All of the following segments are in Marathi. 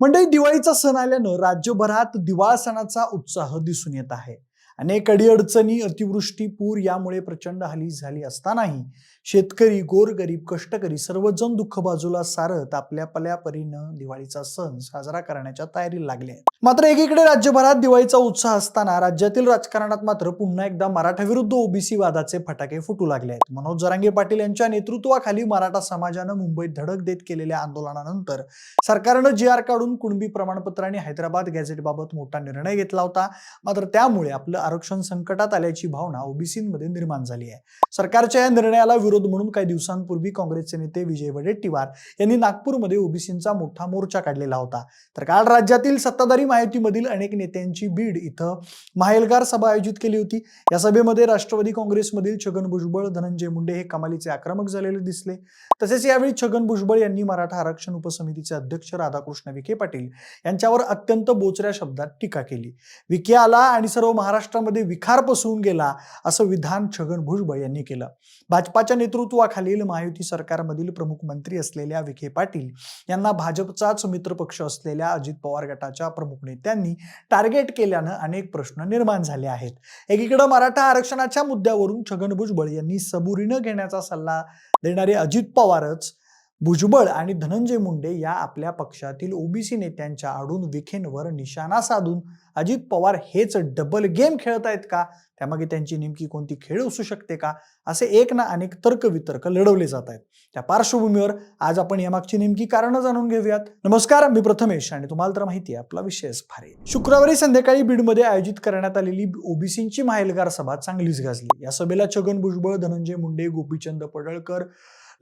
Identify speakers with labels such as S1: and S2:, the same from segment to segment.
S1: म्हणजे दिवाळीचा सण आल्यानं राज्यभरात दिवाळ सणाचा उत्साह दिसून येत आहे. अनेक अडीअडचणी अतिवृष्टी पूर यामुळे प्रचंड हाली झाली असतानाही शेतकरी गोरगरीब कष्टकरी सर्वजण दुःख बाजूला सारत आपल्या पल्या परीनं दिवाळीचा सण साजरा करण्याच्या तयारीला लागले आहेत. मात्र एकीकडे राज्यभरात दिवाळीचा उत्साह असताना राज्यातील राजकारणात मात्र पुन्हा एकदा मराठा विरुद्ध ओबीसी वादाचे फटाके फुटू लागले आहेत. मनोज जरांगे पाटील यांच्या नेतृत्वाखाली मराठा समाजानं मुंबईत धडक देत केलेल्या आंदोलनानंतर सरकारनं जी आर काढून कुणबी प्रमाणपत्र आणि हैदराबाद गॅझेटबाबत मोठा निर्णय घेतला होता. मात्र त्यामुळे आपलं आरक्षण संकटात आल्याची भावना ओबीसीमध्ये निर्माण झाली आहे. सरकारच्या या निर्णयाला विरोध म्हणून काही दिवसांपूर्वी काँग्रेसचे नेते विजय वडेट्टीवार यांनी नागपूरमध्ये ओबीसींचा मोठा मोर्चा काढलेला होता. तर काल राज्यातील सत्ताधारी महायुतीमधील अनेक नेत्यांची बीड इथं माहेलगार सभा आयोजित केली होती. या सभेमध्ये राष्ट्रवादी काँग्रेसमधील छगन भुजबळ धनंजय मुंडे हे कमालीचे आक्रमक झालेले दिसले. तसेच यावेळी छगन भुजबळ यांनी मराठा आरक्षण उपसमितीचे अध्यक्ष राधाकृष्ण विखे पाटील यांच्यावर अत्यंत बोचऱ्या शब्दात टीका केली. विखे आला आणि सर्व महाराष्ट्रामध्ये विखार पसरून गेला असं विधान छगन भुजबळ यांनी केलं. भाजपाच्या नेतृत्वाखालील महायुती सरकारमधील प्रमुख मंत्री असलेल्या विखे पाटील यांना भाजपचाच मित्रपक्ष असलेल्या अजित पवार गटाच्या प्रमुख नेत्यांनी टार्गेट केल्यानं अनेक प्रश्न निर्माण झाले आहेत. एकीकडे मराठा आरक्षणाच्या मुद्द्यावरून छगन भुजबळ यांनी सबुरीनं घेण्याचा सल्ला देणारे अजित पवारच भुजबळ आणि धनंजय मुंडे या आपल्या पक्षातील ओबीसी नेत्यांच्या आडून विखेंवर निशाणा साधून अजित पवार हेच डबल गेम खेळत आहेत का? त्यामागे त्यांची नेमकी कोणती खेळ असू शकते का? असे एक ना अनेक तर्कवितर्क लढवले जात आहेत त्या पार्श्वभूमीवर आज आपण यामागची नेमकी कारणं जाणून घेऊयात. नमस्कार मी प्रथमेश आणि तुम्हाला तर माहिती आहे आपला विषयच भारी शुक्रवारी संध्याकाळी बीडमध्ये आयोजित करण्यात आलेली ओबीसींची माहेलगार सभा चांगलीच गाजली. या सभेला छगन भुजबळ धनंजय मुंडे गोपीचंद पडळकर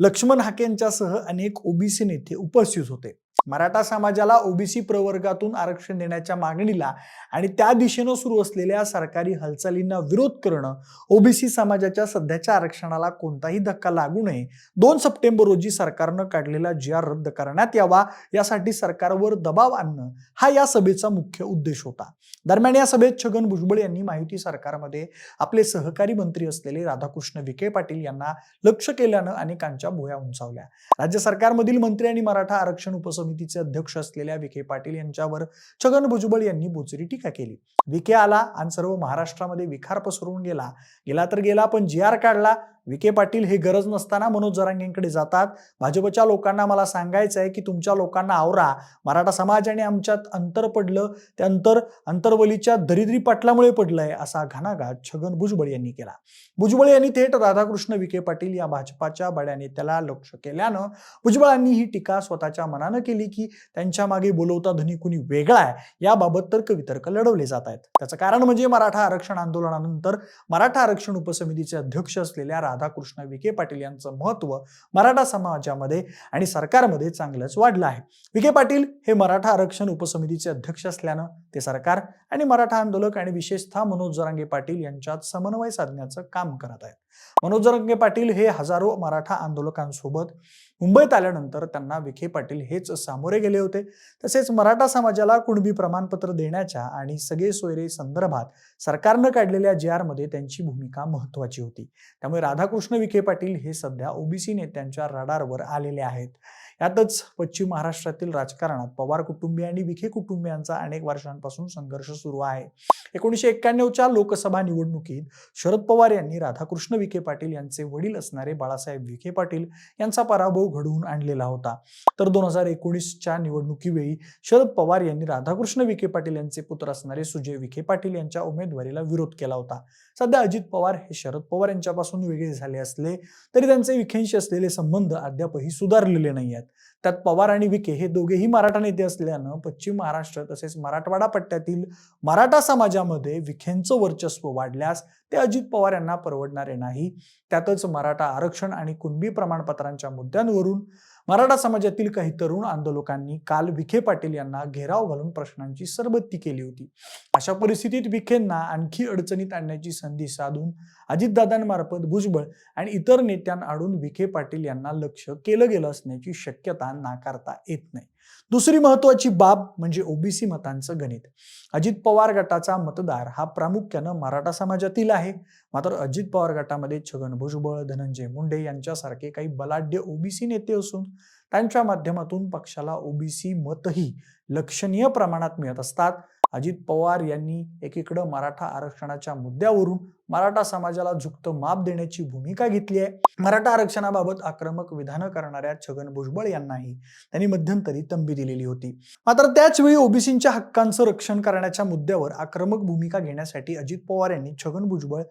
S1: लक्ष्मण हाके यांच्यासह अनेक ओबीसी नेते उपस्थित होते. मराठा समाजाला ओबीसी प्रवर्गातून आरक्षण देण्याच्या मागणीला आणि त्या दिशेनं सुरू असलेल्या सरकारी हालचालींना विरोध करणं ओबीसी समाजाच्या सध्याच्या आरक्षणाला कोणताही धक्का लागू नये दोन सप्टेंबर रोजी सरकारनं काढलेला जी आर रद्द करण्यात यावा यासाठी सरकारवर दबाव आणणं हा या सभेचा मुख्य उद्देश होता. दरम्यान या सभेत छगन भुजबळ यांनी माहिती सरकारमध्ये आपले सहकारी मंत्री असलेले राधाकृष्ण विखे पाटील यांना लक्ष केल्यानं अनेकांच्या भोया उंचावल्या. राज्य सरकारमधील मंत्री आणि मराठा आरक्षण समितीचे अध्यक्ष असलेल्या विखे पाटील यांच्यावर छगन भुजबळ यांनी बोचरी टीका केली. विखे आला आणि सर्व महाराष्ट्रामध्ये विखार पसरवून गेला. गेला तर गेला पण जी आर काढला. विखे पाटील हे गरज नसताना मनोज जरांगेंकडे जातात. भाजपच्या लोकांना मला सांगायचं आहे की तुमच्या लोकांना आवरा. मराठा समाज आणि आमच्यात अंतर पडलं ते अंतर अंतरवलीच्या दरिद्री पाटलामुळे पडलंय असा घणाघात छगन भुजबळ यांनी केला. भुजबळ यांनी थेट राधाकृष्ण विखे पाटील या भाजपाच्या बड्या नेत्याला लक्ष केल्यानं भुजबळांनी ही टीका स्वतःच्या मनानं केली की त्यांच्या मागे बोलवता धनी कुणी वेगळा आहे याबाबत तर्कवितर्क लढवले जात आहेत. त्याचं कारण म्हणजे मराठा आरक्षण आंदोलनानंतर मराठा आरक्षण उपसमितीचे अध्यक्ष असलेल्या राधाकृष्ण विखे पाटील यांचं महत्त्व मराठा समाजामध्ये आणि सरकारमध्ये चांगलंच वाढलं आहे. विखे पाटील हे मराठा आरक्षण उपसमितीचे अध्यक्ष असल्यानं ते सरकार आणि मराठा आंदोलक आणि विशेषतः मनोज जरांगे पाटील यांच्यात समन्वय साधण्याचं काम करत आहेत. मनोज रंगे पाटील हे हजारो मराठा आंदोलकांसोबत मुंबईत आल्यानंतर त्यांना विखे पाटील हेच सामोरे गेले होते. तसेच मराठा समाजाला कुणबी प्रमाणपत्र देण्याच्या आणि सगळे सोयरे संदर्भात सरकारनं काढलेल्या जी आरमध्ये त्यांची भूमिका महत्वाची होती. त्यामुळे राधाकृष्ण विखे पाटील हे सध्या ओबीसी नेत्यांच्या रडारवर आलेले आहेत. यातच पश्चिम महाराष्ट्रातील राजकारणात पवार कुटुंबीय आणि विखे कुटुंबियांचा अनेक वर्षांपासून संघर्ष सुरू आहे. एकोणीसशे एक्क्याण्णवच्या लोकसभा निवडणुकीत शरद पवार यांनी राधाकृष्ण विखे पाटील यांचे वडील असणारे बाळासाहेब विखे पाटील यांचा पराभव घडवून आणलेला होता. तर दोन हजार एकोणीसच्या निवडणुकीवेळी शरद पवार यांनी राधाकृष्ण विखे पाटील यांचे पुत्र असणारे सुजय विखे पाटील यांच्या उमेदवारीला विरोध केला होता. सध्या अजित पवार हे शरद पवार यांच्यापासून वेगळे झाले असले तरी त्यांचे विखेंशी असलेले संबंध अद्यापही सुधारलेले नाही आहेत त्यात पवार आणि विखे हे दोघेही मराठा नेते असल्यानं पश्चिम महाराष्ट्र तसेच मराठवाडा पट्ट्यातील मराठा समाजामध्ये विखेंचं वर्चस्व वाढल्यास ते अजित पवार यांना परवडणारे नाही. त्यातच मराठा आरक्षण आणि कुणबी प्रमाणपत्रांच्या मुद्द्यांवरून मराठा समाजातील काही तरुण आंदोलकांनी काल विखे पाटील यांना घेराव घालून प्रश्नांची सरबत्ती केली होती. अशा परिस्थितीत विखेंना आणखी अडचणीत आणण्याची संधी साधून अजितदादांमार्फत भुजबळ आणि इतर नेत्यांआडून विखे पाटील यांना लक्ष केलं गेलं असण्याची शक्यता नाकारता येत नाही. दुसरी महत्वाची बाब म्हणजे ओबीसी मतांचं गणित. अजित पवार गटाचा मतदार हा प्रामुख्यानं मराठा समाजातील आहे. मात्र अजित पवार गटामध्ये छगन भुजबळ धनंजय मुंडे यांच्यासारखे काही बलाढ्य ओबीसी नेते असून त्यांच्या माध्यमातून पक्षाला ओबीसी मतही लक्षणीय प्रमाणात मिळत असतात. अजित पवार यांनी एकीकडं मराठा आरक्षणाच्या मुद्द्यावरून मराठा समाजाला झुकतं माप देण्याची भूमिका घेतली आहे. मराठा आरक्षणाबाबत आक्रमक विधानं करणाऱ्या छगन भुजबळ यांनाही त्यांनी मध्यंतरी तंबी दिलेली होती. मात्र त्याच वेळी ओबीसींच्या हक्कांचं रक्षण करण्याच्या मुद्द्यावर आक्रमक भूमिका घेण्यासाठी अजित पवार यांनी छगन भुजबळ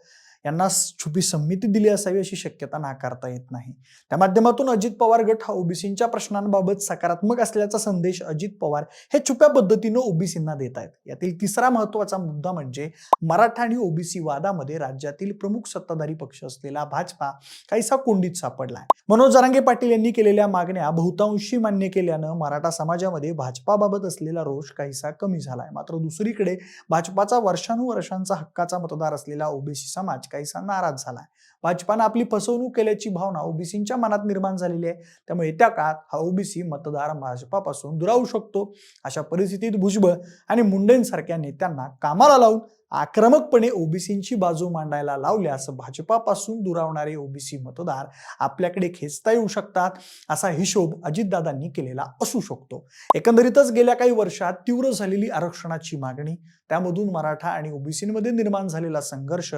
S1: यांना छुपी संमती दिली असावी अशी शक्यता नाकारता येत नाही. त्या माध्यमातून अजित पवार गट हा ओबीसींच्या प्रश्नांबाबत सकारात्मक असल्याचा संदेश अजित पवार हे छुप्या पद्धतीनं ओबीसींना देत आहेत. यातील तिसरा महत्त्वाचा मुद्दा म्हणजे मराठा आणि ओबीसी वादामध्ये राज्यातील प्रमुख सत्ताधारी पक्ष असलेला भाजपा काहीसा कोंडीत सापडला आहे मनोज जरांगे पाटील यांनी केलेल्या मागण्या बहुतांशी मान्य केल्यानं मराठा समाजामध्ये भाजपाबाबत असलेला रोष काहीसा कमी झालाय. मात्र दुसरीकडे भाजपाचा वर्षानुवर्षांचा हक्काचा मतदार असलेला ओबीसी समाज काहीसा नाराज झालाय. भाजपानं आपली फसवणूक केल्याची भावना ओबीसींच्या मनात निर्माण झालेली आहे. त्यामुळे येत्या काळात हा ओबीसी मतदार भाजपापासून दुरावू शकतो. अशा परिस्थितीत भुजबळ आणि मुंडेंसारख्या नेत्यांना कामाला लावून आक्रमकपणे ओबीसींची बाजू मांडायला लावल्यास भाजपापासून दुरावणारे ओबीसी मतदार आपल्याकडे खेचता येऊ शकतात असा हिशोब अजितदादांनी केलेला असू शकतो. एकंदरीतच गेल्या काही वर्षात तीव्र झालेली आरक्षणाची मागणी त्यामधून मराठा आणि ओबीसीमध्ये निर्माण झालेला संघर्ष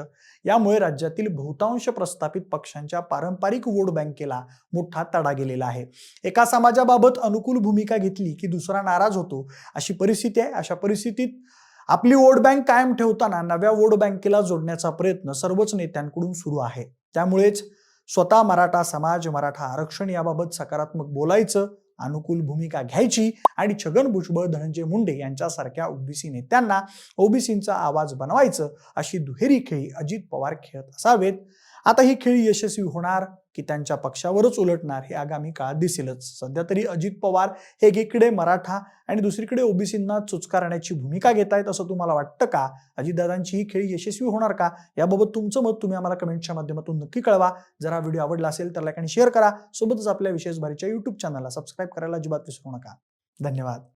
S1: यामुळे राज्यातील बहुतांश पक्ष प्रस्थापित पक्षांच्या पारंपरिक वोट बँकेला मोठा तडा गेलेला आहे. एका समाजाबाबत अनुकूल भूमिका घेतली की दुसरा नाराज होतो अशी परिस्थिती आहे. अशा परिस्थितीत आपली वोट बँक कायम ठेवताना नव्या वोट बँकेला जोडण्याचा प्रयत्न सर्वच नेत्यांकडून सुरू आहे. त्यामुळेच स्वतः मराठा समाज मराठा आरक्षण याबाबत सकारात्मक बोलायचं अनुकूल भूमिका घ्यायची आणि छगन भुजबळ धनंजय मुंडे यांच्यासारख्या ओबीसी नेत्यांना ओबीसींचा आवाज बनवायचं अशी दुहेरी खेळी अजित पवार खेळत असावेत. आता ही खेळी यशस्वी होणार की त्यांच्या पक्षावरच उलटणार हे आगामी काळात दिसेलच. सध्या तरी अजित पवार हे एकीकडे मराठा आणि दुसरीकडे ओबीसींना चुचकारण्याची भूमिका घेत आहेत असं तुम्हाला वाटतं का? अजितदादांची ही खेळी यशस्वी होणार का? याबाबत तुमचं मत तुम्ही आम्हाला कमेंटच्या माध्यमातून नक्की कळवा. जर हा व्हिडिओ आवडला असेल तर लाईक आणि शेअर करा. सोबतच आपल्या विशेष भारीच्या युट्यूब चॅनलला सबस्क्राईब करायला अजिबात विसरू नका. धन्यवाद.